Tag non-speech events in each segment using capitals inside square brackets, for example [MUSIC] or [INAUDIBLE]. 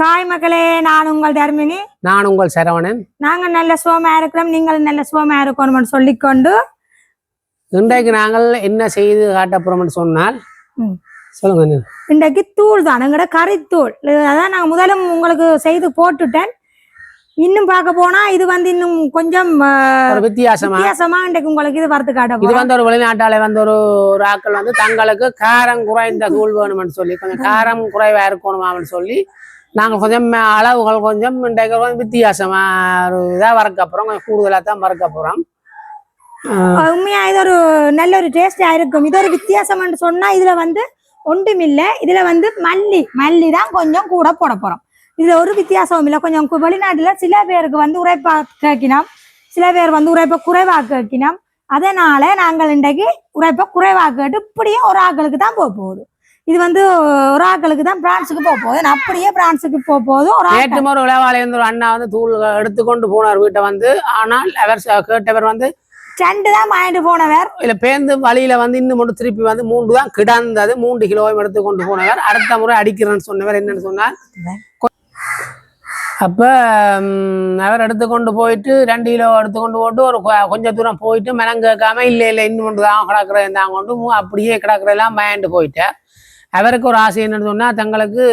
காய் மக்களே நான் உங்கள் தர்மினி. நான் உங்கள் சரவணன். நாங்க நல்ல சுகமா இருக்கிறோம் நீங்கள் நல்ல சுகமா இருக்கணும்னு சொல்லிக்கொண்டு. இன்றைக்கு நாங்கள் என்ன செய்து காட்ட போறோம்னு சொன்னால் சொல்லுங்க. இன்றைக்கு தூள் தான் எங்கட கறித்தூள். அதான் நான் முதலும் உங்களுக்கு செய்து போட்டுட்டேன். இன்னும் பார்க்க போனா இது வந்து இன்னும் கொஞ்சம் வித்தியாசமா? வித்தியாசமா இன்றைக்கு உங்களுக்கு இது வறுத்து காட்ட இது வந்து ஒரு வெளிநாட்டால வந்து ஒரு ஒரு வந்து தங்களுக்கு காரம் குறைந்த தூள் வேணும்னு சொல்லி கொஞ்சம் காரம் குறைவா இருக்கணுமான்னு சொல்லி நாங்கள் கொஞ்சம் அளவுகள் கொஞ்சம் இன்றைக்கு கொஞ்சம் வித்தியாசமா ஒரு இதாக வரக்க போறோம். கொஞ்சம் கூடுதலாக தான் வரக்க போறோம். உண்மையா இது ஒரு நல்ல ஒரு டேஸ்டா இருக்கும். இது ஒரு வித்தியாசம் சொன்னா இதுல வந்து ஒன்றுமில்ல. இதுல வந்து மல்லி மல்லி தான் கொஞ்சம் கூட போட போறோம். இதுல ஒரு வித்தியாசமும் இல்லை. கொஞ்சம் வெளிநாட்டுல சில பேருக்கு வந்து உரைப்பா கேட்கினோம். சில பேர் வந்து உரைப்பை குறைவா கேட்கினோம். அதனால நாங்கள் இன்றைக்கு உரைப்பை குறைவா கேட்டு இப்படியும் ஒரு ஆக்களுக்கு தான் போக போகுது. இது வந்து ஒரு ஆக்களுக்கு தான் பிரான்ஸுக்கு போக போகுது. நான் அப்படியே பிரான்ஸுக்கு போக போகுது. ஒரு நேற்று ஒரு விளைவாளி வந்து ஒரு அண்ணா வந்து தூள் எடுத்துக்கொண்டு போனார் வீட்டை வந்து. ஆனால் அவர் கேட்டவர் வந்து ரெண்டு தான் வாங்கிட்டு போனவர். இல்ல பேருந்து வழியில வந்து இன்னும் மட்டும் திருப்பி வந்து மூன்று தான் கிடந்தது. மூன்று கிலோவும் எடுத்து கொண்டு போனவர். அடுத்த முறை அடிக்கிறேன்னு சொன்னவர் என்னன்னு சொன்னார் அப்ப அவர் எடுத்து கொண்டு போயிட்டு ரெண்டு கிலோ எடுத்து கொண்டு போட்டு ஒரு கொ- கொஞ்ச தூரம் போயிட்டு மெனம் கேட்காம இல்ல இல்ல இன்னும் ஒன்று தான் கிடக்குறேன் கொண்டு அப்படியே கிடக்குறதெல்லாம் பயந்து போயிட்டார் அவருக்கு ஒரு ஆசை என்னன்னு சொன்னா தங்களுக்கு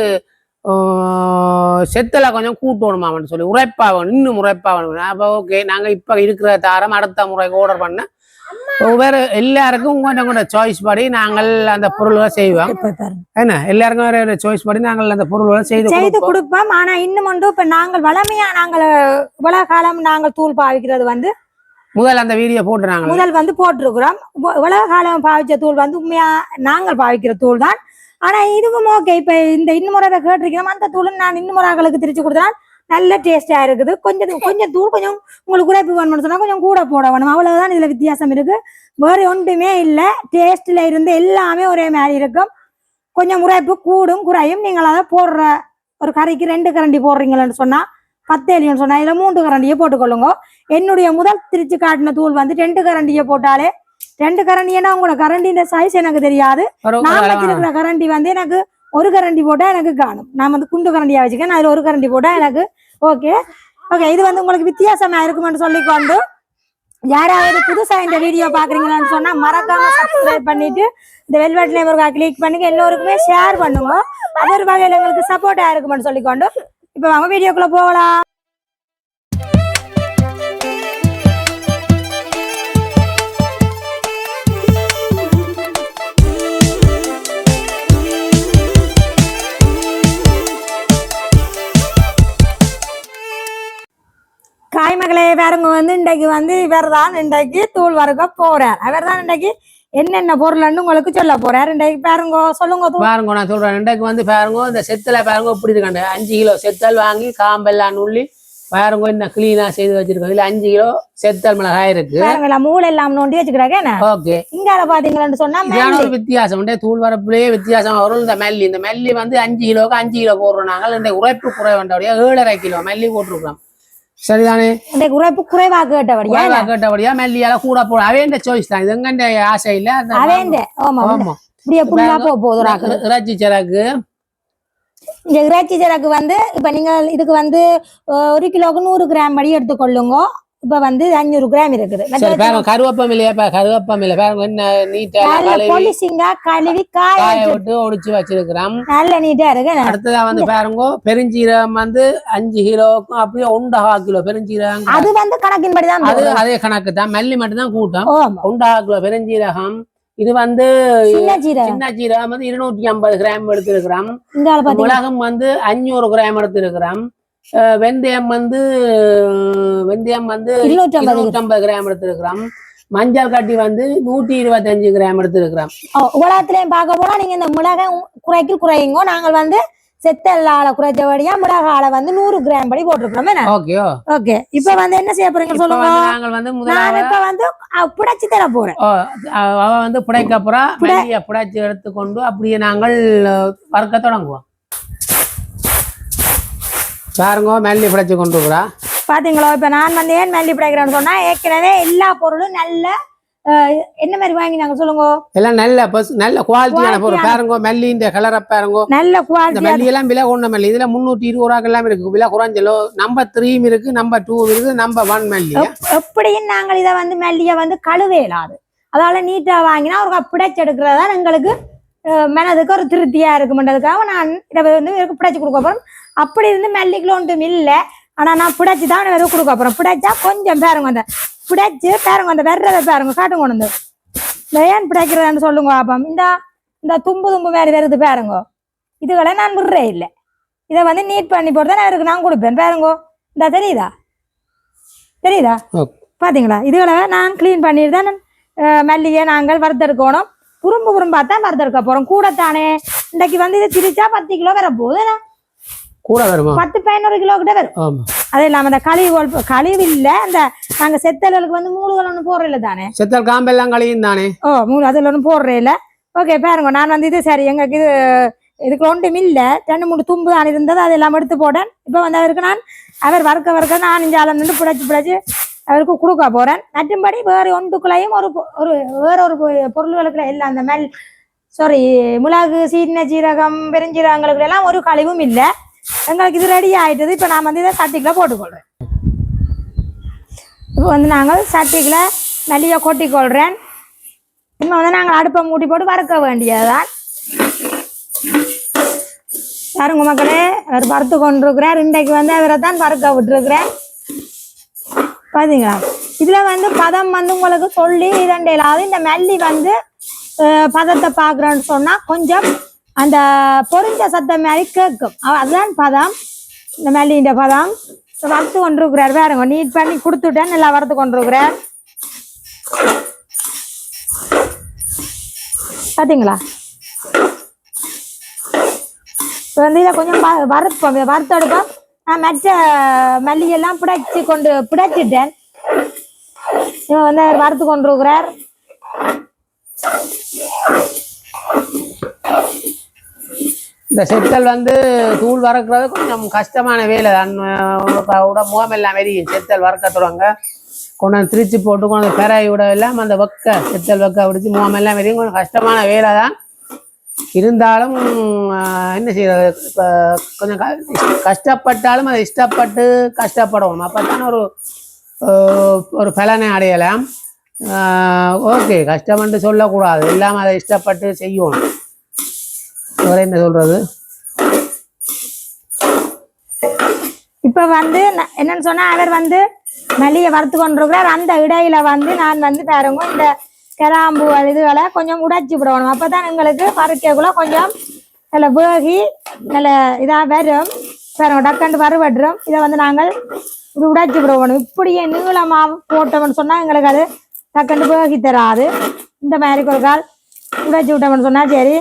செத்தலை கொஞ்சம் கூட்டணுமான்னு சொல்லி. உரைப்பா வேணும் இன்னும் உரைப்பா வேணும் அப்போ ஓகே நாங்க இப்ப இருக்கிற தாரம் அடுத்த முறைக்கு ஆர்டர் பண்ண. ஒவ்வொரு எல்லாருக்கும் கொஞ்சம் கூட சாய்ஸ் படி நாங்கள் அந்த பொருள்களை செய்வோம். என்ன? எல்லாருக்கும் வேற வேற சாய்ஸ் படி நாங்கள் அந்த பொருள்களை செய்து செய்து கொடுப்போம். கொடுப்போம். ஆனா இன்னும் ஒன்று இப்ப நாங்கள் வளமையா நாங்கள் இவ்வளவு காலம் நாங்கள் தூள் பாவிக்கிறது வந்து முதல் அந்த வீடியோ போட்டு நாங்கள். முதல் வந்து போட்டிருக்கிறோம். இவ்வளவு காலம் பாவிச்ச தூள் வந்து உண்மையா நாங்கள் பாவிக்கிற தூள் தான். ஆனா இதுவும் ஓகே இப்ப இந்த இன்னுமுறை கேட்டிருக்கிறோம் அந்த தூள் நான் இன்னுமுறைகளுக்கு திருச்சி கொடுத்தனால் நல்ல டேஸ்டா இருக்குது. கொஞ்சம் கொஞ்சம் தூள் கொஞ்சம் உங்களுக்கு குறைப்பு வேணும்னு சொன்னா கொஞ்சம் கூட போட வேணும். அவ்வளவுதான் இதுல வித்தியாசம் இருக்கு. வேற ஒன்றுமே இல்லை. டேஸ்ட்ல இருந்து எல்லாமே ஒரே மாதிரி இருக்கும். கொஞ்சம் உரைப்பு கூடும் குறையும். நீங்கள் அதை போடுற ஒரு கறிக்கு ரெண்டு கரண்டி போடுறீங்களன்னு சொன்னா பத்தேலின்னு சொன்னா இதுல மூன்று கரண்டியை போட்டுக்கொள்ளுங்க. என்னுடைய முதல் திருச்சி காட்டின தூள் வந்து ரெண்டு கரண்டியை போட்டாலே ரெண்டு கரண்டினா உங்களோட கரண்டின்ற சைஸ் எனக்கு தெரியாது. நான் வச்சிருக்கிற கரண்டி வந்து எனக்கு ஒரு கரண்டி போட்டா எனக்கு காணும். நான் வந்து குண்டு கரண்டியா வச்சுக்கேன். அதுல ஒரு கரண்டி போட்டா எனக்கு ஓகே ஓகே இது வந்து உங்களுக்கு வித்தியாசமா இருக்குமென்னு சொல்லிக்கொண்டு யாராவது புதுசா இந்த வீடியோ பாக்குறீங்களான்னு சொன்னா மறக்காம சப்ஸ்கிரைப் பண்ணிட்டு இந்த வெல்வெட் லேபருக்கா கிளிக் பண்ணுங்க. எல்லோருக்குமே ஷேர் பண்ணுங்க. அது ஒரு வகையில எங்களுக்கு சப்போர்ட்டா இருக்குமென்னு சொல்லிக்கொண்டு இப்ப வாங்க வீடியோக்குள்ள போகலாம். மகளே வேறவங்க வந்து இன்றைக்கு வந்து இவர் தான் இன்றைக்கு தூள் வறுக்க போறார். அவர் தான் இன்றைக்கு என்னென்ன பொருள்னு உங்களுக்கு சொல்ல போறார். இன்றைக்கு பாருங்க சொல்லுங்க பாருங்க நான் சொல்றேன். இன்றைக்கு வந்து பாருங்க இந்த செத்தலை பாருங்க இப்படி இருக்காண்டு அஞ்சு கிலோ செத்தல் வாங்கி காம்பெல்லாம் நுள்ளி பாருங்க இந்த கிளீனா செய்து வச்சிருக்கோம். இதுல அஞ்சு கிலோ செத்தல் மிளகாய் இருக்கு. பாருங்களா மூளை எல்லாம் நோண்டி வச்சுக்கிறாங்க ஓகே. இங்கால பாத்தீங்களான்னு சொன்னா. ஒரு வித்தியாசம். உண்டே தூள் வரப்புலயே வித்தியாசம் வரும். இந்த மல்லி இந்த மல்லி வந்து அஞ்சு கிலோக்கு அஞ்சு கிலோ போடுறோம் நாங்கள். இந்த உரைப்பு குறை வேண்டபடியா ஏழரை கிலோ மல்லி போட்டிருக்கிறோம். சரிதானே? இன்றைக்கு உரைப்பு குறைவா கேட்டபடியா கேட்டபடியா மல்லியால கூட போட அவன் சாய்ஸ் தான் இது எங்கண்ட ஆசை இல்ல அவன் ஆமா ஆமா இப்படியே புல்லா போக. இற- இறைச்சி சிறகு இந்த இறைச்சி சரக்கு வந்து இப்ப நீங்க இதுக்கு வந்து ஒரு கிலோக்கு நூறு கிராம் படி எடுத்துக்கொள்ளுங்க இப்ப வந்து அஞ்சூறு கிராம் இருக்குது. சரி பாருங்க கருவேப்பம் இல்லையா? இப்ப கருவேப்பம் இல்ல. பாருங்க என்ன நீட்டா பொலிசிங்கா கழுவி காய விட்டு ஒடிச்சு வச்சிருக்கிறோம். நல்ல நீட்டா இருக்கு? அடுத்ததா வந்து பாருங்க பெருஞ்சீரகம் வந்து அஞ்சு கிலோக்கும் அப்படியே ஒன்றா கிலோ பெருஞ்சீரகம். அது வந்து கணக்கின்படி தான் அது. அதே கணக்கு தான். மல்லி மட்டும் தான் கூட்டம் ஒன்றா கிலோ பெருஞ்சீரகம். இது வந்து சின்ன ஜீரகம் வந்து இருநூற்றி ஐம்பது கிராம் எடுத்திருக்கிறோம். மிளகும் வந்து அஞ்சூறு கிராம் எடுத்திருக்கிறோம். வெந்தயம் வந்து வெந்தயம் வந்து இருநூற்றி ஐம்பது இருநூற்றி ஐம்பது கிராம் எடுத்திருக்கிறோம். மஞ்சள் கட்டி வந்து நூற்றி இருபத்தஞ்சு கிராம் எடுத்திருக்கிறோம். உலகத்திலையும் பார்க்க போனா நீங்க இந்த மிளகை குறைக்கு குறையுங்க. நாங்கள் வந்து செத்தல்லால குறைச்சபடியா மிளகால வந்து நூறு கிராம் படி போட்டிருக்கிறோம். ஓகே. ஓகே. இப்ப வந்து என்ன செய்ய போறீங்க சொல்லுங்க. நாங்கள் வந்து நான் இப்ப வந்து புடைச்சு தர போறேன். அவ வந்து புடைக்கப்புறம் மல்லியை புடைச்சு எடுத்துக்கொண்டு அப்படியே நாங்கள் வறுக்க தொடங்குவோம். பாருங்க மல்லி புடைச்சு கொண்டு இருக்கிறா பாத்தீங்களா? இப்ப நான் வந்து ஏன் மல்லி பிடிக்கிறேன்னு சொன்னா ஏற்கனவே எல்லா பொருளும் நல்ல என்ன மாதிரி வாங்கி நாங்க சொல்லுங்க? எல்லாம் நல்ல பஸ் நல்ல குவாலிட்டியான பொருள். பாருங்க மல்லி இந்த கலரை பாருங்க. நல்ல குவாலிட்டி மல்லி எல்லாம் விலை கொண்ட மல்லி இதுல முன்னூத்தி இருபது ரூபாய்க்கு எல்லாம் இருக்கு. விலை குறைஞ்சலோ நம்பர் த்ரீம் இருக்கு நம்பர் டூ இருக்கு நம்பர் ஒன் மல்லி. எப்படியும் நாங்கள் இதை வந்து மெல்லிய வந்து கழுவே இயலாது அதால நீட்டா வாங்கினா ஒரு பிடைச்சு எடுக்கிறதா எங்களுக்கு மனதுக்கு ஒரு திருப்தியா இருக்குமென்றதுக்காக நான் இதை வந்து பிடைச்சு கொடுக்க போறோம். அப்படி இருந்து மெல்லிக்குள்ள ஒன்றும் இல்லை. ஆனா நான் பிடைச்சு தான் இவருக்கு கொடுக்க போறோம் பிடைச்சா கொஞ்சம் பேருங்க அந்த பிடைச்சு பேருங்க அந்த வெறதை பேருங்க காட்டுங்க கொண்டு வந்து. ஏன் பிடைக்கிறதுன்னு சொல்லுங்க பாப்போம். இந்த இந்த தும்பு தும்பு மாதிரி வருது பாருங்க. இதுகளை நான் விடுறே இல்லை. இதை வந்து நீட் பண்ணி போட்டு அவருக்கு நான் கொடுப்பேன். பாருங்க. இந்த தெரியுதா? தெரியுதா? பாத்தீங்களா? இதுகளை நான் க்ளீன் பண்ணிட்டு தான் மல்லிகை நாங்கள் வறுத்தெடுக்கணும். குறும்பு குறும்பா தான் வறுத்தெடுக்க போறோம். கூடத்தானே? இன்னைக்கு வந்து இது திரிச்சா பத்து கிலோ வர போகுது? கூட வருமா? பத்து பதினோரு கிலோ கிட்ட வரும். அது இல்லாம அந்த கழிவு கழிவு இல்ல அந்த நாங்க செத்தல்களுக்கு வந்து மூணுகள் ஒண்ணு போடுறோம் இல்ல தானே? செத்தல் காம்பெல்லாம் கழியும் தானே? ஓ மூணு அதுல ஒன்றும் போடுறே இல்ல ஓகே பாருங்க நான் வந்து இது சரி எங்களுக்கு இது இதுக்கு ஒன்றும் இல்ல. ரெண்டு மூணு தும்பு தான் இருந்தது அது எல்லாம் எடுத்து போட்டேன். இப்போ வந்து அவருக்கு நான் அவர் வறுக்க வறுக்க நான் இஞ்சால நின்று பிழைச்சு பிழைச்சு அவருக்கு கொடுக்க போறேன். மற்றும்படி வேறு ஒன்றுக்குள்ளையும் ஒரு ஒரு வேற ஒரு பொருள்களுக்குள்ள இல்லை அந்த மெல் சாரி மிளகு சீன ஜீரகம் பெருஞ்சீரகங்களுக்கு எல்லாம் ஒரு கழிவும் இல்லை. எங்களுக்கு இது ரெடி ஆயிட்டது. இப்போ நான் வந்து இதை சட்டிக்குள்ள போட்டுக்கொள்றேன். இப்போ வந்து நாங்கள் சட்டிக்குள்ள மல்லியை கொட்டிக்கொள்றேன் இன்னும் வந்து நாங்கள் அடுப்பை மூடி போட்டு வறுக்க வேண்டியதுதான். பாருங்க மக்களே அவர் வறுத்து கொண்டிருக்கிறார். இன்றைக்கு வந்து அவரை தான் வறுக்க விட்டுருக்கிறேன். பாத்தீங்களா? இதுல வந்து பதம் வந்து உங்களுக்கு சொல்லி இரண்டையிலாவது இந்த மல்லி வந்து பதத்தை பாக்குறேன்னு சொன்னா கொஞ்சம் அந்த பொரிஞ்ச சத்தம் மாதிரி கேட்கும் அதுதான் பதம். இந்த மல்லின்ற பதம். வறுத்து கொண்டிருக்கிறார். பாருங்க நீட் பண்ணி கொடுத்துட்டேன். நல்லா வறுத்து கொண்டிருக்கிறார். பார்த்தீங்களா இப்போ வந்து இதை கொஞ்சம் வறுப்போம். இதை வறுத்தெடுப்போம் நான் மற்ற மல்லிகையெல்லாம் பிடைச்சி கொண்டு பிடைச்சிட்டேன். இவன் வந்து வறுத்து கொண்டு இருக்கிறார் இந்த செத்தல் வந்து தூள் வறக்கிறது கொஞ்சம் கஷ்டமான வேலை. தான் உட முகமெல்லாம் வெறியும். செத்தல் வறக்க தொடங்க. கொண்டாந்து திரிச்சு போட்டு கொண்டு பெறாய் விட எல்லாம் அந்த வெக்க செத்தல் வெக்க பிடிச்சி முகமெல்லாம் வெறியும். கொஞ்சம் கஷ்டமான வேலை தான். இருந்தாலும் என்ன செய்யறது? இப்போ கொஞ்சம் கஷ்டப்பட்டாலும் அதை இஷ்டப்பட்டு கஷ்டப்படணும் அப்போ தான் ஒரு ஒரு பலனை அடையலாம். ஓகே. கஷ்டம்னு சொல்லக்கூடாது. எல்லாம் அதை இஷ்டப்பட்டு செய்யணும். வேற என்ன சொல்றது? இப்போ வந்து என்னன்னு சொன்னா அவர் வந்து மல்லிகை வறுத்து கொண்டிருக்கிறார். அந்த இடையில வந்து நான் வந்து பாருங்க இந்த கிராம்பு இதுகளை கொஞ்சம் உடைச்சி விடணும். அப்பதான் எங்களுக்கு பருக்கைக்குள்ள கொஞ்சம் நல்ல வேகி நல்ல இதா வரும். பாருங்க டக்கண்டு வறுவடுறோம் இதை வந்து நாங்கள் இது உடைச்சி விடணும். இப்படியே நீளமாக போட்டோம்னு சொன்னா எங்களுக்கு அது டக்கண்டு வேகி தராது. இந்த மாதிரி ஒரு கால் உடைச்சி விட்டோம்னு சொன்னா சரி.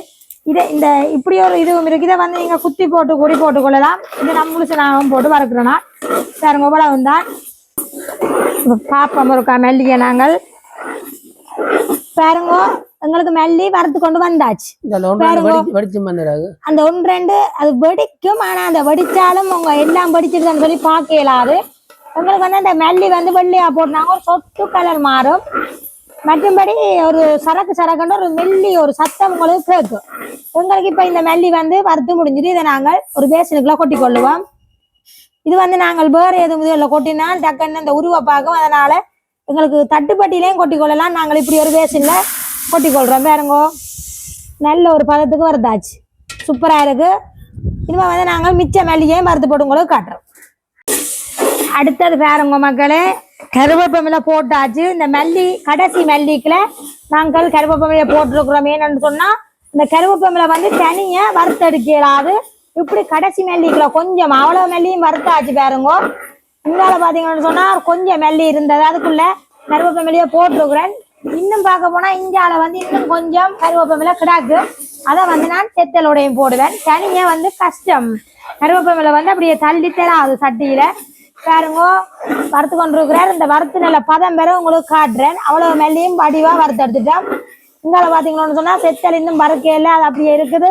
இதை இந்த இப்படி ஒரு இதுவும் இருக்கு. இதை வந்து நீங்க குத்தி போட்டு குடி போட்டு கொள்ளலாம். இது நம்ம முழுசு நாமும் போட்டு வறுக்கிறோன்னா பாருங்க இவ்வளவு தான் பாப்பம் இருக்கா மல்லிகை நாங்கள். பாருங்க எங்களுக்கு மல்லி வறுத்து கொண்டு வந்தாச்சு. அந்த ஒன்று ரெண்டு அது வெடிக்கும். ஆனா அந்த வெடிச்சாலும் அவங்க எல்லாம் வெடிச்சிருக்கான்னு சொல்லி பார்க்க இயலாது. எங்களுக்கு வந்து அந்த மல்லி வந்து வெள்ளையா போட்டாங்க ஒரு சொத்து கலர் மாறும். மற்றபடி ஒரு சரக்கு சரக்குன்னு ஒரு மெல்லி ஒரு சத்தம் உங்களுக்கு கேட்கும். எங்களுக்கு இப்போ இந்த மல்லி வந்து வறுத்து முடிஞ்சுது இதை நாங்கள் ஒரு பேசனுக்குள்ள கொட்டி கொள்ளுவோம். இது வந்து நாங்கள் வேறு எதுவும் இதில் கொட்டினா டக்குன்னு அந்த உருவ பார்க்கும் அதனால எங்களுக்கு தட்டுப்பட்டிலையும் கொட்டி கொள்ளலாம். நாங்கள் இப்படி ஒரு பேசனில் கொட்டி கொள்றோம். பேருங்கோ. நல்ல ஒரு பதத்துக்கு வருதாச்சு சூப்பராக இருக்கு. இனிமே வந்து நாங்கள் மிச்ச மல்லிகையும் மறுத்து போட்டுங்களுக்கு காட்டுறோம். அடுத்தது பாருங்க மக்களே. கருவேப்பமில போட்டாச்சு. இந்த மல்லி கடைசி மல்லிக்குல நாங்கள் கருவேப்பமில போட்டிருக்கிறோம். ஏன்னு சொன்னா இந்த கருவேப்பமில வந்து தனியா வறுத்தெடுக்கலாது. இப்படி கடைசி மல்லிக்குல கொஞ்சம் அவ்வளவு மல்லியும் வறுத்தாச்சு பாருங்க. இங்கால பாத்தீங்கன்னு சொன்னா கொஞ்சம் மல்லி இருந்தது. அதுக்குள்ள கருவேப்பமிலையே போட்டிருக்கிறேன். இன்னும் பார்க்க போனா இஞ்சால வந்து இன்னும் கொஞ்சம் கருவேப்பமில கிடாக்கு. அதை வந்து நான் செத்தலோடையும் போடுவேன். தனியா வந்து கஷ்டம். கருவேப்பமில வந்து அப்படியே தள்ளி தராது சட்டியில. பாருங்க வறுத்து கொண்டிருக்கிறார். இந்த வறுத்து நல்ல பதம் பெற உங்களுக்கு காட்டுறேன். அவ்வளவு மெல்லியும் வடிவாக வறுத்து எடுத்துட்டேன் இங்கால பாத்தீங்களோன்னு சொன்னா செத்தல் இன்னும் வறுக்கையில அது அப்படியே இருக்குது.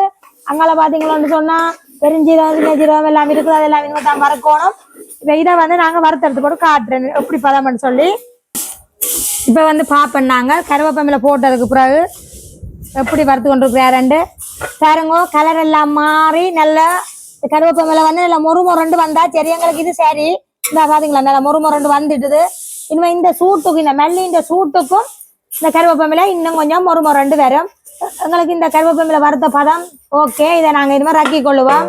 அங்கால பார்த்தீங்களோன்னு சொன்னா பெருஞ்சீரகம் சின்ன ஜீரகம் எல்லாம் இருக்குது. அதெல்லாம் இனிமே தான் வறுக்கணும். இப்ப இதை வந்து நாங்க வறுத்து எடுத்து போட்டு காட்டுறேன். எப்படி பதம்னு சொல்லி. இப்போ வந்து பாப்பண்ணாங்க கருவேப்பமில போட்டதுக்கு பிறகு எப்படி வறுத்து கொண்டிருக்கிறாருண்டு பாருங்க கலர் எல்லாம் மாறி நல்லா கருவேப்பமில வந்து நல்லா மொறு மொரண்டு வந்தா சரி எங்களுக்கு இது சரி. இந்த பாத்தீங்களா நல்லா மொறு மொரண்டு வந்துட்டுது. இனிமே இந்த சூட்டுக்கு இந்த மெல்லி இந்த சூட்டுக்கும் இந்த கருவேப்பமில இன்னும் கொஞ்சம் மொறு மொரண்டு வரும். எங்களுக்கு இந்த கருவேப்பமில வறுத்த பதம். ஓகே இதை நாங்க இனிமே ரக்கி கொள்ளுவோம்.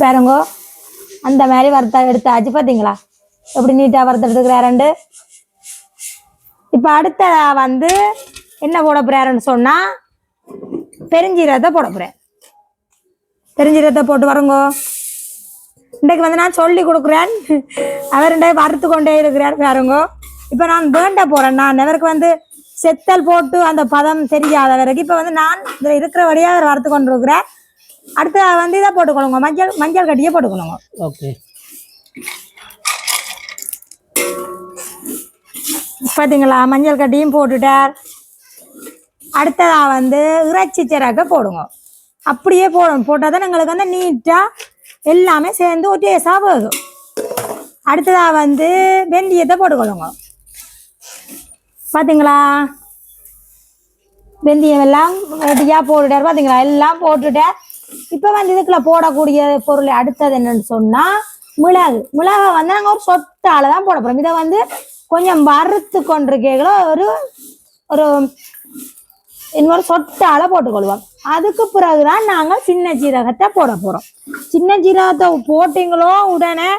பாருங்க அந்த மாதிரி வறுத்த எடுத்தாச்சு பார்த்தீங்களா எப்படி நீட்டாக எடுத்துக்கிறார் ரெண்டு. இப்போ அடுத்த வந்து என்ன போட போறாருன்னு சொன்னால் பெருஞ்சீரகத்தை போட போகிறேன் பெருஞ்சீரகத்தை போட்டு வரங்க இன்றைக்கு வந்து நான் சொல்லி கொடுக்குறேன். அவர் இன்றைக்கு வறுத்து கொண்டே இருக்கிறார் பாருங்க. இப்போ நான் வேண்ட போகிறேன் நான் அவருக்கு வந்து செத்தல் போட்டு அந்த பதம் தெரியாத வரைக்கும் இப்போ வந்து நான் இதில் இருக்கிற வழியாக அவர் வறுத்து கொண்டு இருக்கிறேன் அடுத்து வந்து இதை போட்டுக்கொள்ளுங்க மஞ்சள் மஞ்சள் கட்டியே போட்டுக்கணுங்க ஓகே. பார்த்தீங்களா மஞ்சள் கட்டியும் போட்டுட்டார். அடுத்ததா வந்து இறைச்சி சிறக்க போடுங்க. அப்படியே போடணும். போட்டால் தான் எங்களுக்கு வந்து நீட்டாக எல்லாமே சேர்ந்து ஒரு டேஸ்டாக போகும் அடுத்ததா வந்து வெந்தயத்தை போட்டுக்கொள்ளுங்க. பார்த்தீங்களா வெந்தயம் எல்லாம் ரெடியாக போட்டுட்டார். பார்த்தீங்களா எல்லாம் போட்டுட்டார் இப்போ வந்து இதுக்குள்ள போடக்கூடிய பொருள் அடுத்தது என்னன்னு சொன்னால் மிளகு. மிளகை வந்து நாங்கள் ஒரு சொட்டால தான் போட போகிறோம் இதை வந்து கொஞ்சம் வறுத்து கொண்டிருக்கீங்களோ ஒரு ஒரு இன்னொரு சொட்டால போட்டுக்கொள்வோம். அதுக்கு பிறகுதான் நாங்கள் சின்ன ஜீரகத்தை போட போகிறோம் சின்ன ஜீரகத்தை போட்டிங்களோ உடனே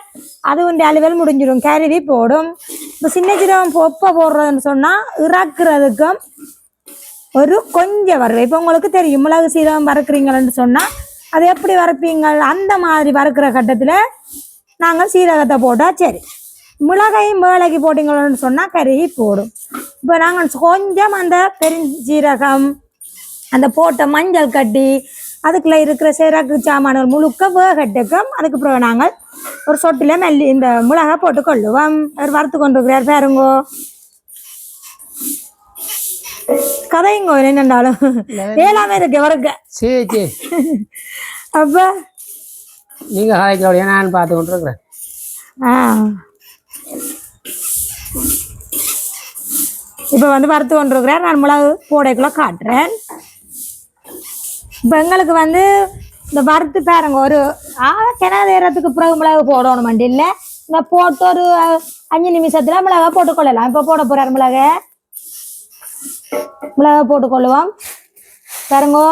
அது அலுவல் முடிஞ்சிடும். கருவி போடும். இப்போ சின்ன ஜீரகம் எப்போ போடுறதுன்னு சொன்னால் இறக்குறதுக்கும் ஒரு கொஞ்சம் வறுவை. இப்போ உங்களுக்கு தெரியும் மிளகு சீரகம் வறுக்குறீங்கன்னு சொன்னால் அது எப்படி வறுப்பீங்க? அந்த மாதிரி வறுக்கிற கட்டத்தில் நாங்கள் சீரகத்தை போட்டால் சரி. மிளகையும் வேலைக்கு போட்டிங்களோன்னு சொன்னால் கருகி போடும். இப்போ நாங்கள் கொஞ்சம் அந்த பெருஞ்சீரகம் அந்த போட்ட மஞ்சள் கட்டி அதுக்குள்ள இருக்கிற சிறகு சாமான்கள் முழுக்க வேகட்டுக்கும். அதுக்கு பிறகு நாங்கள் ஒரு சொட்டில மல்லி இந்த மிளகா போட்டு கொள்ளுவோம். அவர் வறுத்து கொண்டு இருக்கிறார் பாருங்கோ. கதைங்கோ என்னண்டாலும் ஏழாமே இருக்கு. அவருக்கு சரி சரி. அப்ப நீங்கள் காய்க்கிறோடைய நான் பார்த்து கொண்டு இருக்கிறேன் ஆ. இப்போ வந்து வறுத்து கொண்டிருக்கிறேன் நான் மிளகு போடைக்குள்ள காட்டுறேன். இப்போ எங்களுக்கு வந்து இந்த வறுத்து பாருங்க ஒரு ஆ கிணறு நேரத்துக்கு பிறகு மிளகு போடணும் மண்டி இல்லை இந்த போட்டு ஒரு அஞ்சு நிமிஷத்தில் மிளகா போட்டுக்கொள்ளலாம் இப்போ போட போகிறார் மிளகை. மிளகா போட்டுக்கொள்ளுவோம் பாருங்கோ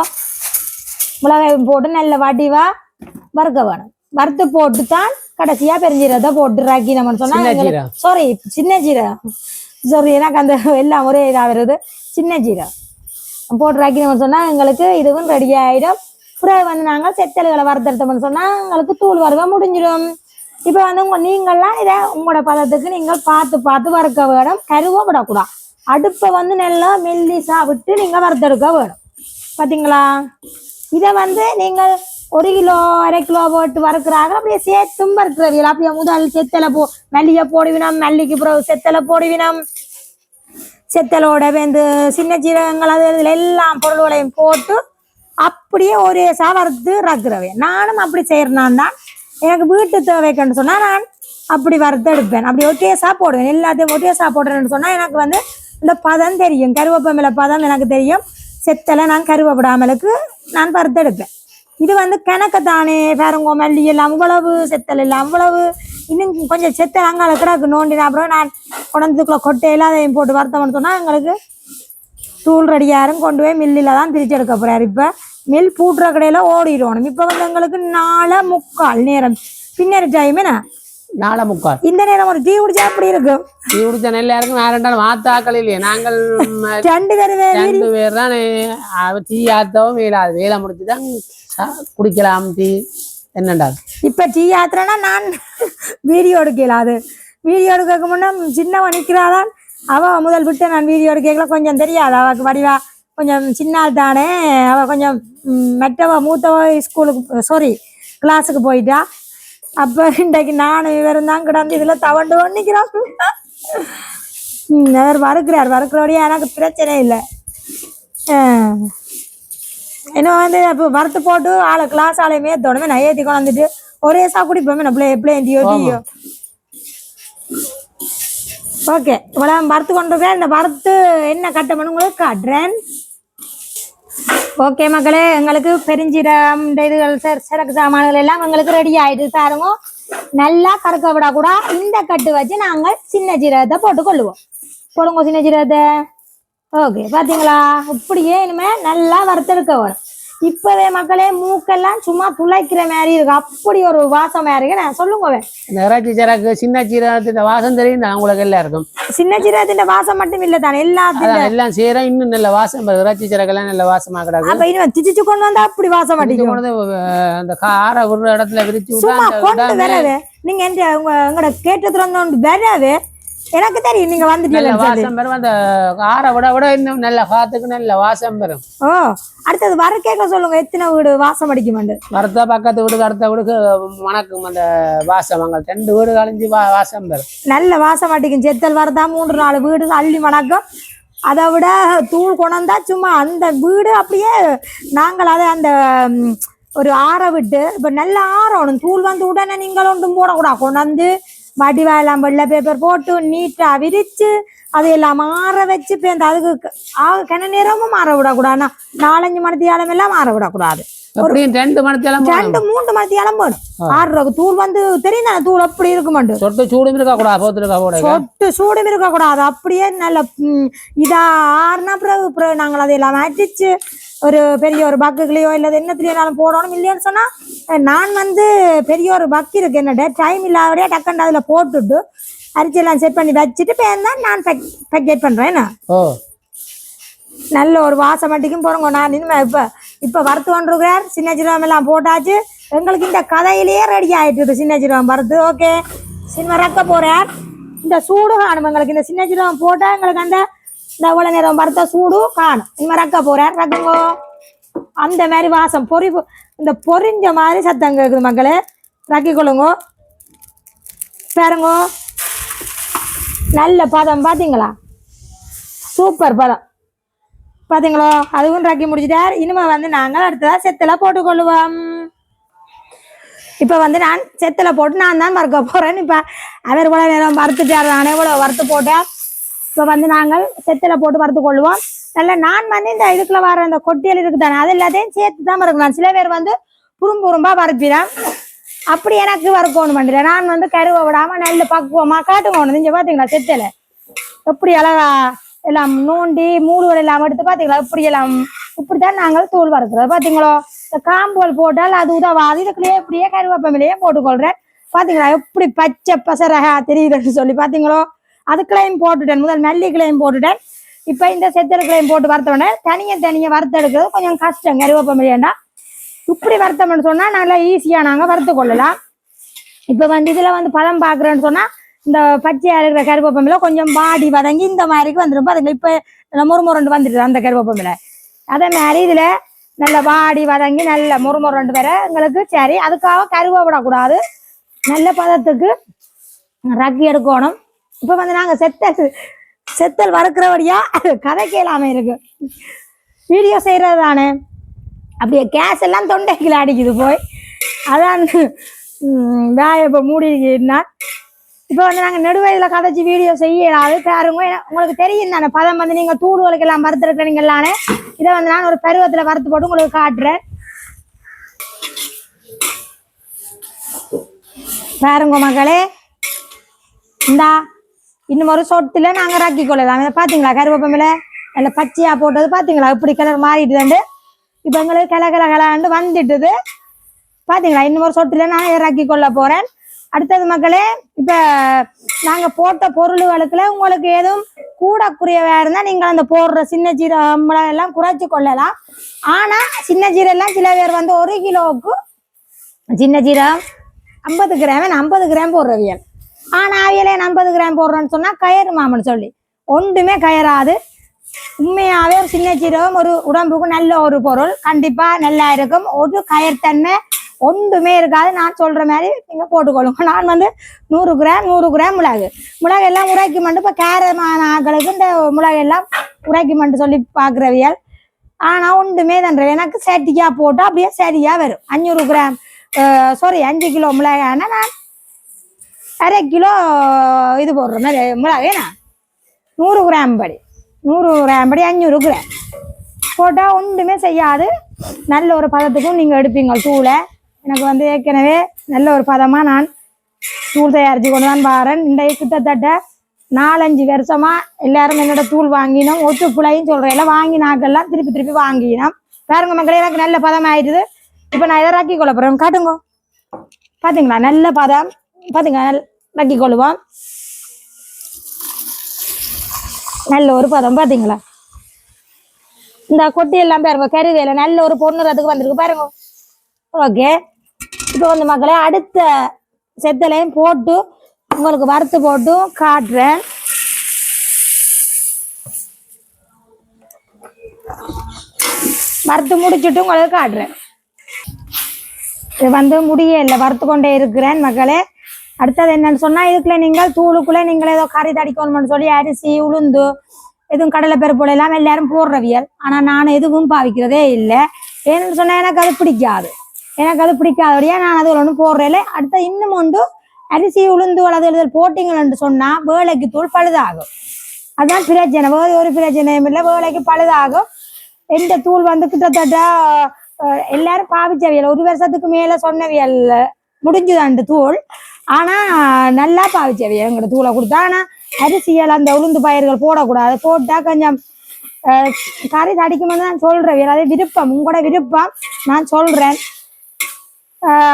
மிளகாய் போட்டு நல்ல வடிவாக வறுக்க வேணும். வறுத்து போட்டு தான் கடைசியா பெருஞ்சீரகத்தை போட்டு ராக்கினோம்னு சொன்னா. சாரி சின்ன ஜீரகம். சாரி எனக்கு அந்த எல்லாம் ஒரே இதாக வருது சின்ன ஜீரகம். போட்டு ராக்கினோம்னு சொன்னா எங்களுக்கு இதுவும் ரெடி ஆயிடும். பிறகு வந்து நாங்கள் செத்தல்களை வறுத்தெடுத்தோம்னு சொன்னா எங்களுக்கு தூள் வறுக்க முடிஞ்சிடும். இப்போ வந்து உங்க நீங்கள்லாம் இதை உங்களோட பதத்துக்கு நீங்கள் பார்த்து பார்த்து வறுக்க வேணும். கருவ விடக்கூடாது. அடுப்பை வந்து நல்லா மெல்லிசா விட்டு நீங்கள் வறுத்தெடுக்க வேணும். பாத்தீங்களா? இதை வந்து நீங்கள் ஒரு கிலோ அரை கிலோ போட்டு வறுக்கிறாங்க. அப்படியே சேர்த்தும் வறுக்கிறவீங்க அப்படியே முதல் செத்தலை போ மல்லிகை போடுவினம் மல்லிக்கு பிறகு செத்தலை போடுவினம். செத்தலோட வந்து சின்ன சீரகங்கள் அது இதுல எல்லாம் பொருள்களையும் போட்டு அப்படியே ஒரே சா வறுத்து ரக்குறவே நானும் அப்படி செய்யறேன் தான் எனக்கு வீட்டு தேவைக்குன்னு சொன்னா நான் அப்படி வறுத்து எடுப்பேன் அப்படி ஒட்டியசா போடுவேன் எல்லாத்தையும் ஒட்டியசா போடுறேன்னு சொன்னா எனக்கு வந்து இந்த பதம் தெரியும். கருவேப்பமில பதம் எனக்கு தெரியும். செத்தலை நான் கருவேப்படாமலுக்கு நான் வறுத்தெடுப்பேன். இது வந்து கணக்கு தானே பேருங்கோ மல்லி எல்லாம் அவ்வளவு செத்தல் எல்லாம் அவ்வளவு இன்னும் கொஞ்சம் செத்தல் அங்கால கிடக்கு நோண்டின அப்புறம் நான் குழந்தைக்குள்ள கொட்டையில அதையும் போட்டு வறுத்தோம்னு சொன்னா எங்களுக்கு தூள் ரெடியாரும் கொண்டு போய் மில்லில் தான் திரிச்சு எடுக்க போறாரு. இப்போ மில் பூட்டுற கடையில ஓடிடுவோம் இப்போ வந்து எங்களுக்கு நாலு முக்கால் நேரம். பின்னாடி டைம் என்ன? நாளை முக்கால். இந்த நேரம் ஒரு டீ குடிச்சா அப்படி இருக்கும்? டீ குடிச்ச நெல்ல இறக்கும் வேற ரெண்டாலும் மாத்தாக்கள் இல்லையே. நாங்கள் ரெண்டு [LAUGHS] தடவை ரெண்டு பேர் தான். டீ ஆத்தவும் வேலாது வேலை முடிச்சு தான் குடிக்கலாம் டீ. என்னண்டா இப்ப டீ யாத்திரனா நான் வீடியோ எடுக்கல. அது வீடியோ எடுக்க முன்னே சின்னவன் நிற்கிறாதான். அவ முதல் விட்டு நான் வீடியோ எடுக்கல. கொஞ்சம் தெரியாது. அவக்கு வடிவா கொஞ்சம் சின்னால் தானே. அவ கொஞ்சம் மற்றவ மூத்தவ ஸ்கூலுக்கு சாரி கிளாஸுக்கு போயிட்டா. அப்ப இன்றைக்கு நானும் இவரும் தான் கிடந்து இதுல தவண்டு நிற்கிறோம் ம், அவர் வறுக்கிறார் வறுக்கிறோடைய எனக்கு பிரச்சனை இல்லை. என்ன வந்து அப்போ வறுத்து போட்டு ஆளை கிளாஸ் ஆளையுமே தொடமே நான் ஏற்றி கொண்டாந்துட்டு ஒரே சா குடிப்போம் என்ன பிளே பிளேண்டியோ டீயோ ஓகே இவ்வளவு வறுத்து கொண்டு போய் இந்த வறுத்து என்ன கட்டணும் உங்களுக்கு? காட்டுறேன் ஓகே மக்களே எங்களுக்கு பெருஞ்சீரம் இந்த இதுகள் சிற- சாமான்கள் எல்லாம் எங்களுக்கு ரெடி ஆயிட்டு பாருங்க நல்லா கறக்க விடக்கூடா இந்த கட்டு வச்சு நாங்கள் சின்ன ஜீரகத்தை போட்டு கொள்ளுவோம். போடுங்க சின்ன ஜீரகத்தை. ஓகே பாத்தீங்களா? இப்படியே இனிமே நல்லா வறுத்தெடுக்க வேணும் இப்பவே மக்களே மூக்கெல்லாம் சும்மா துளைக்கிற மாதிரி இருக்கு. அப்படி ஒரு வாசமா இருக்கு. நான் சொல்லுங்க இறைச்சி சரக்கு சின்ன சீரகத்தின் வாசம் தெரியும். தான் உங்களுக்கு எல்லாருக்கும் சின்ன ஜீரகத்தின் வாசம் மட்டும் இல்ல தானே. எல்லாத்தையும் எல்லாம் சேர இன்னும் நல்ல வாசம். வருது. இறைச்சி சரக்கெல்லாம் நல்ல வாசமா கிடக்கு. அப்ப இனிமே திச்சு கொண்டு வந்தா அப்படி வாசம் மாட்டேங்குது கொண்டு அந்த காரை விடுற இடத்துல விரிச்சு கொண்டு வரவே நீங்க எந்த உங்க உங்களோட கேட்டதுல வந்து வரவே எனக்கு தெரியும் நீங்க சொல்லி வாசம் வரும் அந்த காரை விட விட இன்னும் நல்ல காத்துக்கு நல்ல வாசம் வரும் ஓ அடுத்தது வர கேட்க சொல்லுங்க எத்தனை வீடு வாசம் அடிக்குமாண்டு? வரத்த பக்கத்து வீடுக்கு அடுத்த வீடுக்கு மணக்கும் அந்த வாசம் அங்க ரெண்டு வீடு கழிஞ்சு வா வாசம் வரும் நல்ல வாசம் அடிக்கும். செத்தல் வரதா மூன்று நாலு வீடு அள்ளி மணக்கும். அதை விட தூள் கொண்டா சும்மா அந்த வீடு அப்படியே நாங்கள் அதை அந்த ஒரு ஆற விட்டு இப்போ நல்லா ஆறணும். தூள் வந்து உடனே நீங்கள் ஒன்றும் போடக்கூடாது. கொண்டாந்து வடிவாயெல்லாம் வெள்ளை பேப்பர் போட்டு நீட்டாக விரித்து அதையெல்லாம் ஆற வச்சு இப்போ இந்த அதுக்கு க- ஆ கிண நேரமும் மாற விடக்கூடாது. நாலஞ்சு மணி எல்லாம் மாற விடக்கூடாது. ரெண்டு மணித்தெல்லாம் ரெண்டு மணி வேணும். ஆடுறதுக்கு தூள் வந்து தெரியும் தானே தூள் அப்படி இருக்க மாட்டேன் சொட்டு சூடும் இருக்கா கூட போத்து இருக்கா கூட சொட்டு சூடும் இருக்கக்கூடாது. அப்படியே நல்ல இதா ஆறுனா பிறகு நாங்கள் அதையெல்லாம் அடிச்சு ஒரு பெரிய ஒரு பக்குகளையோ இல்லை என்னத்துலையும் போடணும் இல்லைன்னு சொன்னா அஹ், நான் வந்து பெரிய ஒரு பக்கு இருக்கு என்னோட டைம் இல்லாதபடியே டக்குன்னு அதில் போட்டுட்டு அரிச்செல்லாம் செட் பண்ணி வச்சுட்டு இப்போ தான் நான் பேக் பேக்கேட் பண்ணுறேன் என்ன? நல்ல ஒரு வாசம் மட்டுக்கும் போறோங்க நான் இனிமே இப்ப இப்ப வறுத்து கொண்டிருக்கிறார் சின்ன ஜீரகம் எல்லாம் போட்டாச்சு. எங்களுக்கு இந்த கதையிலேயே ரெடி ஆயிட்டு சின்ன ஜீரகம் வறுத்து ஓகே சினிமா ரக்க போறார். இந்த சூடு காணும் எங்களுக்கு இந்த சின்ன ஜீரகம் போட்டா எங்களுக்கு அந்த இந்த இவ்வளவு நேரம் வறுத்த சூடும் காணும். இனிமே ரக்க போகிறேன் ரக்குங்கோ. அந்த மாதிரி வாசம் பொறி இந்த பொரிஞ்ச மாதிரி சத்தம் கேக்குது மக்களே. ரக்கி கொள்ளுங்கோ. பாருங்கோ. நல்ல பதம் பார்த்தீங்களா சூப்பர் பதம். பார்த்தீங்களோ அதுவும் ரக்கி முடிச்சிட்டார். இனிமே வந்து நாங்கள் அடுத்ததாக செத்துல போட்டுக்கொள்ளுவோம் இப்போ வந்து நான் செத்தில போட்டு நான் தான் மறக்க போகிறேன் இப்போ அவர் இவ்வளோ நேரம் வறுத்துட்டார். நானே இவ்வளோ வறுத்து போட்டேன்? இப்போ வந்து நாங்கள் செத்துல போட்டு வறுத்து கொள்வோம். நல்ல நான் வந்து இந்த இதுக்குள்ள வர அந்த கொட்டியல் இருக்கு தானே அது எல்லாத்தையும் சேர்த்து தான் வறுக்கலாம் சில பேர் வந்து குறும்பு குறும்பா வறுப்பிடான் அப்படி எனக்கு வறுக்கணும் பண்ணல நான் வந்து கருவை விடாம நல்ல பக்குவமா காட்டுங்க இங்க பாத்தீங்களா செத்துல? எப்படி அழகா எல்லாம் நோண்டி மூடுகள் எல்லாம் எடுத்து பாத்தீங்களா? இப்படி எல்லாம் இப்படித்தான் நாங்கள் தூள் வறுக்கிறோம் பாத்தீங்களோ? இந்த காம்புகள் போட்டால் அது உதவாது. இதுக்குள்ளேயே இப்படியே கருவேப்பமிலையே போட்டுக்கொள்றேன் பாத்தீங்களா? எப்படி பச்சை பசரகா தெரியுதுன்னு சொல்லி பாத்தீங்களோ? அதுக்குள்ளையும் போட்டுட்டேன். முதல் மல்லிக்கிளையும் போட்டுட்டேன். இப்போ இந்த செத்தலுக்களையும் போட்டு வறுத்தோடனே தனியை தனியா வறுத்தெடுக்கிறது கொஞ்சம் கஷ்டம். கருவேப்பமிலையாண்டா இப்படி வறுத்தோம்னு சொன்னால் நல்லா ஈஸியாக நாங்கள் வறுத்து கொள்ளலாம். இப்போ வந்து இதில் வந்து பழம் பார்க்குறேன்னு சொன்னால் இந்த பச்சையாக இருக்கிற கருவேப்பமில கொஞ்சம் வாடி வதங்கி இந்த மாதிரிக்கு வந்துடும் பாருங்க இப்போ நல்ல முறுமுரண்டு வந்துடுது அந்த கருவேப்பமில அதே மாதிரி இதில் நல்ல வாடி வதங்கி நல்ல முறுமுரண்டு வர எங்களுக்கு சரி. அதுக்காக கருவை விடக்கூடாது. நல்ல பதத்துக்கு ரக்கி எடுக்கணும். இப்ப வந்து நாங்க செத்தல் செத்தல் வறுக்கிறபடியா கதை கேளாம இருக்கு. வீடியோ செய்யறது தானே. அப்படியே கேஸ் எல்லாம் தொண்டைக்குள்ள அடிக்குது போய். அதான் வேலை இப்போ மூடினா இப்போ வந்து நாங்கள் நெடுவயதில் கதைச்சி வீடியோ செய்யலாது. பாருங்க உங்களுக்கு தெரியும் தானே பதம் வந்து நீங்கள் தூடுகளுக்கு எல்லாம் வறுத்துருக்கிறீங்களானே இதை வந்து நான் ஒரு பருவத்தில் வறுத்து போட்டு உங்களுக்கு காட்டுறேன். பாருங்க மகளே இந்தா இன்னும் ஒரு சொட்டுல நாங்க ராக்கி கொள்ளலாம். இதை பாத்தீங்களா? கருவேப்பமில நல்ல பச்சையா போட்டது பாத்தீங்களா? இப்படி கலர் வந்து இப்ப எங்களுக்கு கல கல கலாண்டு வந்துட்டுது. பாத்தீங்களா? இன்னும் ஒரு சொட்டுல நான் இறக்கி கொள்ள போறேன். அடுத்தது மக்களே இப்ப நாங்க போட்ட பொருளுகளுக்குள்ள உங்களுக்கு எதுவும் கூட குறையவா இருந்தா நீங்க அந்த போடுற சின்ன ஜீரம் எல்லாம் குறைச்சு கொள்ளலாம். ஆனா சின்ன ஜீரம் எல்லாம் சில பேர் வந்து ஒரு கிலோவுக்கு சின்ன ஜீரம் ஐம்பது கிராம் ஐம்பது கிராம் போடுறவியல் ஆனா அவையிலே ஐம்பது கிராம் போடுறோன்னு சொன்னா கயிறு மாமன் சொல்லி. ஒன்றுமே கயறாது. உண்மையாவே ஒரு சின்ன சீரகம் ஒரு உடம்புக்கு நல்ல ஒரு பொருள். கண்டிப்பா நல்லா இருக்கும். ஒரு கயர்த்தன்மை ஒன்றுமே இருக்காது. நான் சொல்ற மாதிரி நீங்க போட்டுக்கொள்ளுங்க. நான் வந்து நூறு கிராம் நூறு கிராம் மிளகு. மிளகு எல்லாம் உரைக்கு மட்டும் இப்போ கேரமான ஆக்களுக்கு இந்த மிளகு எல்லாம் உரைக்கு மட்டும் சொல்லி பார்க்குறவியல் ஆனா ஒன்றுமே தன்ற எனக்கு சரியா போட்டா அப்படியே சரியா வரும். அஞ்சூறு கிராம் சாரி அஞ்சு கிலோ மிளகானா நான் அரை கிலோ இது போடுற மாதிரி மிளகா ஏன்னா நூறு கிராம் படி. நூறு கிராம் படி அஞ்சூறு கிராம். போட்டால் ஒன்றுமே செய்யாது. நல்ல ஒரு பதத்துக்கும் நீங்கள் எடுப்பீங்க தூளை. எனக்கு வந்து ஏற்கனவே நல்ல ஒரு பதமாக நான் தூள் தயாரித்து கொண்டு தான் பாரேன் இன்றைய கிட்டத்தட்ட நாலஞ்சு வருஷமாக எல்லாரும் என்னோட தூள் வாங்கினோம். ஒத்து புளையும் சொல்கிறேன் எல்லாம் வாங்கி நாக்கெல்லாம் திருப்பி திருப்பி வாங்கினோம். பாருங்க மக்களே எனக்கு நல்ல பதம் ஆயிடுது இப்போ நான் இதை ராக்கி கொள்ள போகிறேன் காட்டுங்க. பார்த்தீங்களா நல்ல பதம். பார்த்தீங்களா ரக்கி கொள்ளுவோம் நல்ல ஒரு பதம் பார்த்தீங்களா இந்த கொட்டி எல்லாம் பாருங்க கருவேல நல்ல ஒரு பொண்ணுறதுக்கு வந்திருக்கு பாருங்க. ஓகே. இப்போ வந்து மக்களே அடுத்த செத்தலையும் போட்டு உங்களுக்கு வறுத்து போட்டு காட்டுறேன். வறுத்து முடிச்சுட்டு உங்களுக்கு காட்டுறேன். இது வந்து முடியல வறுத்து கொண்டே இருக்கிறேன் மக்களே. அடுத்தது என்னன்னு சொன்னா இதுக்குள்ள நீங்கள் தூளுக்குள்ள நீங்கள் ஏதோ கறி தடிக்கணும்னு சொல்லி அரிசி உளுந்து எதுவும் கடலை பருப்பு எல்லாம் எல்லாரும் போடுறவியல். ஆனா நான் எதுவும் பாவிக்கிறதே இல்லை. ஏன்னு சொன்னா எனக்கு அது பிடிக்காது. எனக்கு அது பிடிக்காதபடியா நான் அது ஒன்றும் போடுறேன் அடுத்த இன்னும் ஒன்று அரிசி உளுந்து வளது எழுதல் போட்டிங்கன்னு சொன்னா வேலைக்கு தூள் பழுதாகும். அதான் பிரச்சனை. வேறு ஒரு பிரச்சனையும் இல்லை. வேலைக்கு பழுதாகும். எந்த தூள் வந்து கிட்டத்தட்ட எல்லாரும் பாவிச்சவியல். ஒரு வருஷத்துக்கு மேல சொன்னவியல். முடிஞ்சுதான் அந்த தூள்? ஆனா நல்லா பாவிச்சவியல் எங்களோட தூளை கொடுத்தா. ஆனா அரிசியால் அந்த உளுந்து பயிர்கள் போடக்கூடாது. போட்டா கொஞ்சம் கறி தடிக்கும்போது நான் சொல்றேன் அதே விருப்பம். உங்களோட விருப்பம். நான் சொல்றேன்.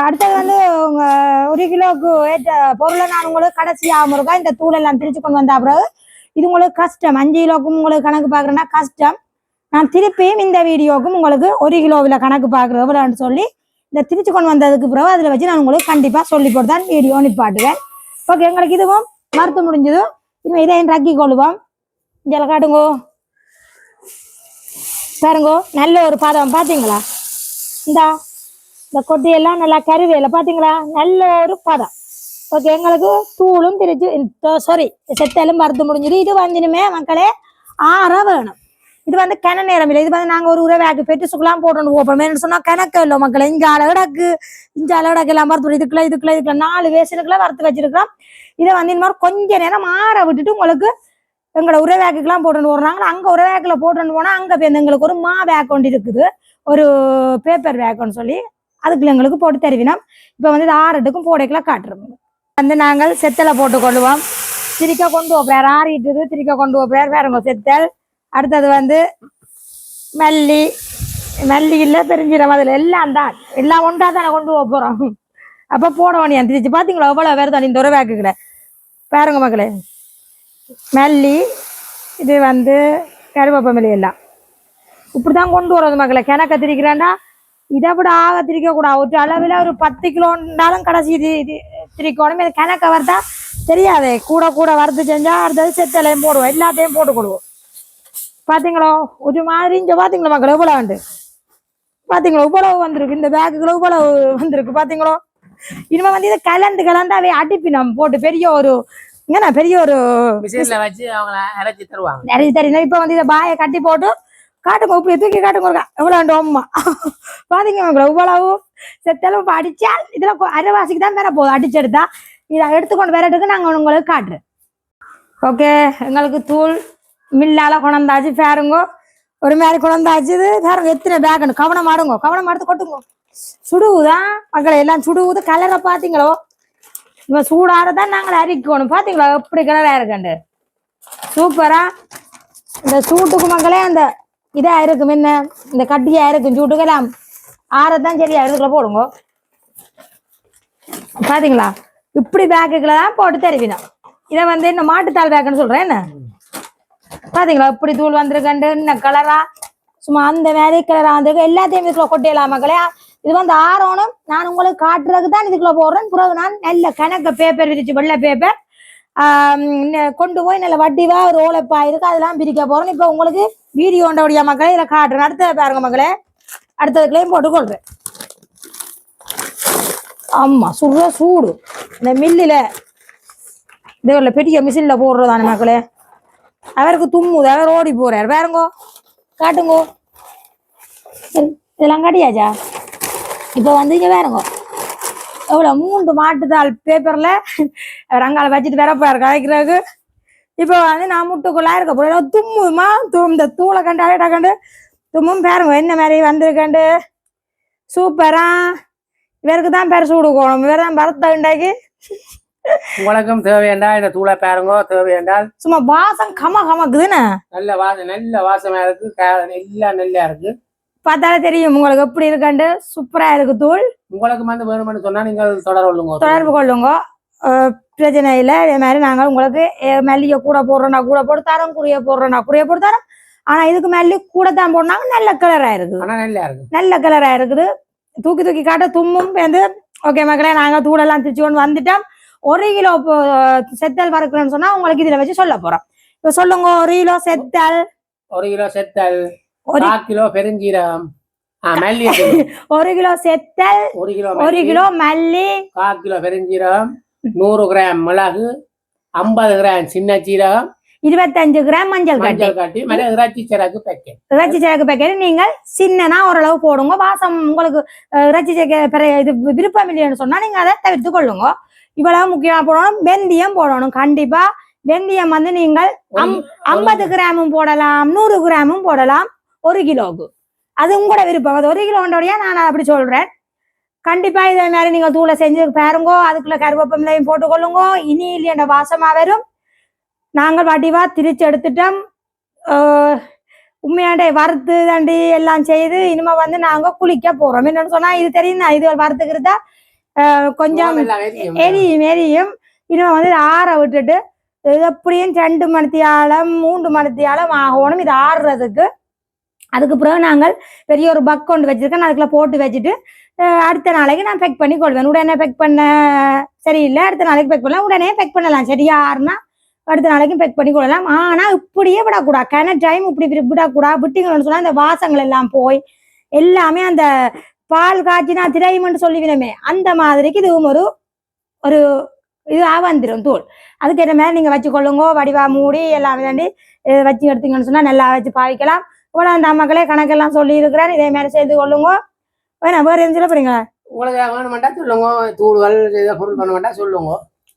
அடுத்தது வந்து உங்க ஒரு கிலோவுக்கு ஏற்ற பொருளை நான் உங்களுக்கு கடைசி ஆகும் இருக்கா இந்த தூளை எல்லாம் திரிச்சு கொண்டு வந்த பிறகு இது உங்களுக்கு கஷ்டம். அஞ்சு கிலோக்கும் உங்களுக்கு கணக்கு பார்க்குறேன்னா கஷ்டம். நான் திருப்பியும் இந்த வீடியோக்கும் உங்களுக்கு ஒரு கிலோவில் கணக்கு பார்க்குறது எவ்வளோன்னு சொல்லி இந்த திரிச்சு கொண்டு வந்ததுக்கு பிறகு அதில் வச்சு நான் உங்களுக்கு கண்டிப்பாக சொல்லி போட்டு தான் வீடியோ நிப்பாட்டுவேன். ஓகே எங்களுக்கு இதுவும் மறுத்து முடிஞ்சது இனிமே இதையும் ரக்கி கொள்வோம் இதில் காட்டுங்கோ. பாருங்கோ நல்ல ஒரு பதம் பார்த்தீங்களா இந்தா இந்த கொட்டியெல்லாம் நல்லா கருவேல பார்த்தீங்களா நல்ல ஒரு பதம். ஓகே எங்களுக்கு தூளும் திரிச்சு சாரி செத்தலும் மறுத்து முடிஞ்சது. இது வந்து மக்களே ஆற வேணும். இது வந்து கிண நேரம் இல்லை. இது வந்து நாங்க ஒரு உறவாக்கு பெட்டுசுக்கெல்லாம் போட்டு போப்போம் என்ன சொன்னா கணக்கு இல்லை மக்களை. இங்க அழகடாக்கு இங்க அழகடாக்கு எல்லாம் வறுத்து இதுக்குள்ள இதுக்குள்ள இதுக்குள்ள நாலு வேசனுக்குள்ள வறுத்து வச்சிருக்கிறோம். இதை வந்து இந்த மாதிரி கொஞ்ச நேரம் ஆற விட்டுட்டு உங்களுக்கு எங்களோட உறவேக்குக்கெல்லாம் போட்டுட்டு போடுறாங்க அங்க உறவேக்கில் போட்டுட்டு போனா அங்க போய் எங்களுக்கு ஒரு மா வேக் ஒன்று இருக்குது. ஒரு பேப்பர் வேக்குன்னு சொல்லி அதுக்குள்ள எங்களுக்கு போட்டு தருவினோம். இப்போ வந்து இது ஆறட்டுக்கும் போடைக்கெல்லாம் காட்டுறோம். வந்து நாங்கள் செத்தலை போட்டு கொள்ளுவோம். திரிக்க கொண்டு போகிறார் ஆறிட்டுது திரிக்க கொண்டு போகிறார் வேறங்க செத்தல். அடுத்தது வந்து மல்லி மல்லி இல்லை பெருஞ்சீரம் அதில் எல்லாம் தான். எல்லாம் ஒன்றா தானே கொண்டு போக போகிறோம் அப்போ போட வேண்டிய திரிச்சு பார்த்தீங்களா எவ்வளோ வேறு தான் இந்த ஒரு பாருங்க மக்களே. மல்லி இது வந்து கருவேப்பமல்லி எல்லாம். இப்படி தான் கொண்டு வர்றது மக்களை. கிணக்க திரிக்கிறேன்னா இதை விட ஆக திரிக்கக்கூடாது ஒரு அளவில் ஒரு பத்து கிலோன்னாலும் கடைசி இது இது திரிக்கணும். இது கிணக்க வரதா தெரியாதே. கூட கூட வறுத்து செஞ்சால் அடுத்தது செத்தலையும் போடுவோம். எல்லாத்தையும் போட்டு கொடுவோம் பாத்தீங்களோ? ஒரு மாதிரி இங்க பாத்தீங்களா மக்கள்? எவ்வளவு உண்டு பாத்தீங்களா? இவ்வளவு வந்திருக்கு? இந்த பேக்குக்குள்ள இவ்வளவு வந்திருக்கு பாத்தீங்களோ? இனிமே வந்து இதை கலந்து கலந்தாவே அடிப்பினம் போட்டு பெரிய ஒரு இங்கண்ணா பெரிய ஒரு அரைச்சி தருவாங்க. இப்ப வந்து இதை பாயை கட்டி போட்டு காட்டுங்க இப்படி தூக்கி காட்டுங்க ஒருக்கா எவ்வளோ அம்மா பாத்தீங்க உங்களை இவ்வளவு செத்தளவு இப்ப அடிச்சா இதுல அரைவாசிக்கு தான் வேற போதும். அடிச்செடுத்தா இதை எடுத்துக்கொண்டு வரட்டுக்கு நாங்க உங்களுக்கு காட்டுறேன். ஓகே? எங்களுக்கு தூள் மில்லால கொண்டாந்தாச்சு பேருங்கோ. ஒரு மாதிரி கொண்டாந்தாச்சு இது எத்தனை பேக்கணும் கவனம் ஆடுங்க கவனம் எடுத்து கொட்டுங்க. சுடுவுதான் மக்களை எல்லாம் சுடுவுது கலரை பார்த்தீங்களோ இவன் சூடாறதான் நாங்கள் அரிக்கணும். பார்த்தீங்களா எப்படி கலராக இருக்கண்டு சூப்பரா? இந்த சூட்டுக்கு மக்களே அந்த இதாக இருக்கும் என்ன? இந்த கட்டியாக இருக்கும் சூட்டுக்கெல்லாம் ஆறதான் சரியா இதுக்குள்ள போடுங்க. பாத்தீங்களா? இப்படி பேக்குகளை தான் போட்டு தருவினா இதை வந்து இந்த மாட்டுத்தாள் பேக்குன்னு சொல்றேன் என்ன? பாத்தீங்களா? இப்படி தூள் வந்திருக்கண்டு என்ன கலரா சும்மா அந்த மாதிரி கலரா வந்திருக்கு. எல்லாத்தையும் இதுக்குள்ள கொட்டையலாம் மக்களே? இது வந்து ஆரோனும் நான் உங்களுக்கு காட்டுறதுக்கு தான் இதுக்குள்ள போடுறேன். பிறகு நான் நல்ல கணக்கு பேப்பர் விரிச்சு வெள்ளை பேப்பர் கொண்டு போய் நல்ல வட்டிவா ஒரு இருக்கு. அதெல்லாம் பிரிக்க போறேன். இப்போ உங்களுக்கு வீடியோ ஒன்றபடியா மக்களே இதில் காட்டுறேன். அடுத்த பாருங்க மக்களே. அடுத்ததுக்குள்ளேயும் போட்டுக்கொள்றேன் ஆமா சுடுற சூடு. இந்த மில்லில் இதுல பெரிய மிஷினில் போடுறதானே மக்களே? அவருக்கு தும்முது அவர் ஓடி போறார். பாருங்கோ காட்டுங்கோ. இதெல்லாம் காட்டியாச்சா? இப்போ வந்து இங்க பாருங்கோ. எவ்வளோ மூன்று மாட்டுத்தாள் பேப்பர்ல ரங்கால வச்சுட்டு வரப்பார் கலைக்கிறதுக்கு. இப்போ வந்து நான் முட்டுக்குள்ளா இருக்க போறேன். தும்முமா தும் இந்த தூளை கண்டு அழகா கண்டு. தும்மும் பாருங்க என்ன மாதிரி வந்திருக்கண்டு சூப்பரா. இவருக்கு தான் பேர் சூடு கோணும் இவர் தான் பரத்தை உண்டாக்கி உங்களுக்கும் தேவையண்டா இந்த தூளை பாருங்க தேவையென்றால் சும்மா வாசம் கம கமக்குதுன்னு? நல்ல வாசம் நல்ல வாசமா இருக்கு எல்லாம் நல்லா இருக்கு. பார்த்தாலே தெரியும் உங்களுக்கு எப்படி இருக்கண்டு சூப்பரா இருக்கு தூள். உங்களுக்கு வந்து வேணும்னு சொன்னா நீங்கள் தொடர் கொள்ளுங்க. தொடர்பு கொள்ளுங்க. பிரச்சனை இல்லை இதே மாதிரி நாங்கள் உங்களுக்கு மல்லிகை கூட போடுறோம்னா கூட போட்டு தரோம் குறிய போடுறோம்னா குறிய போட்டு தரோம். ஆனா இதுக்கு மல்லி கூட தான் போடுனாங்க நல்ல கலரா இருக்குது. ஆனா நல்லா இருக்கு. நல்ல கலரா இருக்குது. தூக்கி தூக்கி காட்ட தும்மும் வந்து ஓகே மக்களே நாங்க தூளெல்லாம் திரிச்சு கொண்டு வந்துட்டோம். ஒரு கிலோ செத்தல் வறுக்கிறேன்னு சொன்னா உங்களுக்கு இதுல வச்சு சொல்ல போறோம். இப்போ சொல்லுங்க ஒரு கிலோ செத்தல். ஒரு கிலோ செத்தல். ஒரு கால் பெருஞ்சீரகம். சொல்லு. [LAUGHS] ஒரு கிலோ செத்தல். ஒரு கிலோ ஒரு மல்லி, கிலோ மல்லி. கால் கிலோ பெருஞ்சீரகம். நூறு கிராம் மிளகு. ஐம்பது கிராம் சின்ன சீரகம். இருபத்தஞ்சு கிராம் மஞ்சள் கட்டி. மஞ்சள் காட்டி. இறைச்சி சிறகு பேக்கெட் இறைச்சி சேக்கு பேக்கெட் நீங்கள் சின்னனா ஓரளவு போடுங்க. வாசம் உங்களுக்கு இறைச்சி பிற- இது விருப்பம் இல்லைன்னு சொன்னா நீங்க அதை தவிர்த்து கொள்ளுங்க. இவ்வளவு முக்கியமா போடணும். வெந்தயம் போடணும். கண்டிப்பா. வெந்தயம் வந்து நீங்கள் ஐம்பது கிராமும் போடலாம். நூறு கிராமும் போடலாம். ஒரு கிலோவுக்கு. அது உங்களோட விருப்பம். அது ஒரு கிலோண்டோடய நான் அப்படி சொல்றேன். கண்டிப்பா இதே மாதிரி நீங்க தூளை செஞ்சு பாருங்கோ. அதுக்குள்ள கருவேப்பமிலையும் போட்டுக்கொள்ளுங்க இனி இல்லையண்ட வாசமா வரும். நாங்கள் வடிவா திரிச்சு எடுத்துட்டோம். உண்மையாண்டே வறுத்து தண்டி எல்லாம் செய்து இனிமே வந்து நாங்க குளிக்க போறோம். என்னன்னு சொன்னா இது தெரியும் இது வறுத்துக்கிறதா? கொஞ்சம் எரியும் எரியும் இனிமே வந்து ஆற விட்டுட்டு இது எப்படியும் ரெண்டு மணித்தியாலம் மூன்று மணித்தியாலம் ஆகணும். இது ஆறுறதுக்கு. அதுக்கு பிறகு நாங்கள் பெரிய ஒரு பக் கொண்டு வச்சிருக்கேன். அதுக்குள்ள போட்டு வச்சுட்டு அடுத்த நாளைக்கு நான் பெக் பண்ணி கொள்வேன். உடனே பெக் பண்ண சரியில்லை. அடுத்த நாளைக்கு பெக் பண்ணலாம். உடனே பெக் பண்ணலாம். சரியா ஆறுனா அடுத்த நாளைக்கு பெக் பண்ணி கொள்ளலாம். ஆனா இப்படியே விடக்கூடாது கன டைம் இப்படி விட- விடக்கூடாது விட்டீங்கன்னு சொன்னா அந்த வாசங்கள் எல்லாம் போய் எல்லாமே அந்த பால் காய்ச்சினா திரையும்னு சொல்லிவினமே அந்த மாதிரிக்கு இதுவும் ஒரு ஒரு இதாக வந்துடும் தூள் அதுக்கேற்ற மாதிரி நீங்க வச்சுக்கொள்ளுங்க வடிவா மூடி எல்லாம் விதாண்டி வச்சு எடுத்தீங்கன்னு சொன்னா நல்லா வச்சு பாவிக்கலாம். இவ்வளோ அந்த மக்களே கணக்கெல்லாம் சொல்லி இருக்கிறேன் இதே மாதிரி செய்து கொள்ளுங்க. வேணா வேறு எதுவும் சொல்ல போறீங்களா? உங்களுக்கு வேணுமெண்டா சொல்லுங்க தூள்கள் இதை பொருள் பண்ண வேண்டாம் சொல்லுங்க.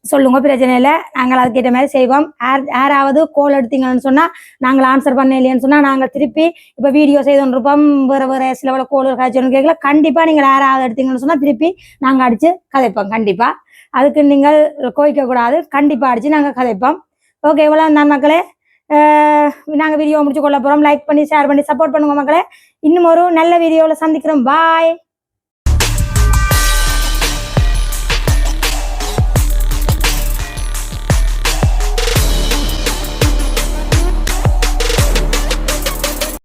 சொல்லுங்க பிரச்சனை இல்லை. நாங்கள் அதுக்கேற்ற மாதிரி செய்வோம். யார் யாராவது கோல் எடுத்தீங்கன்னு சொன்னால் நாங்கள் ஆன்சர் பண்ண இல்லைன்னு சொன்னால் நாங்கள் திருப்பி இப்போ வீடியோ செய்து இருப்போம் வேறு வேற சில வேலை கோல் காய்ச்சல்னு கேட்கல கண்டிப்பாக நீங்கள் யாராவது எடுத்தீங்கன்னு சொன்னால் திருப்பி நாங்கள் அடித்து கதைப்போம். கண்டிப்பாக அதுக்கு நீங்கள் கோவிக்கக்கூடாது கண்டிப்பாக அடித்து நாங்கள் கதைப்போம். ஓகே இவ்வளோ தான் மக்களே. நாங்கள் வீடியோ முடிச்சு கொள்ள போகிறோம் லைக் பண்ணி ஷேர் பண்ணி சப்போர்ட் பண்ணுங்க மக்களே. இன்னும் ஒரு நல்ல வீடியோவில் சந்திக்கிறோம். பாய்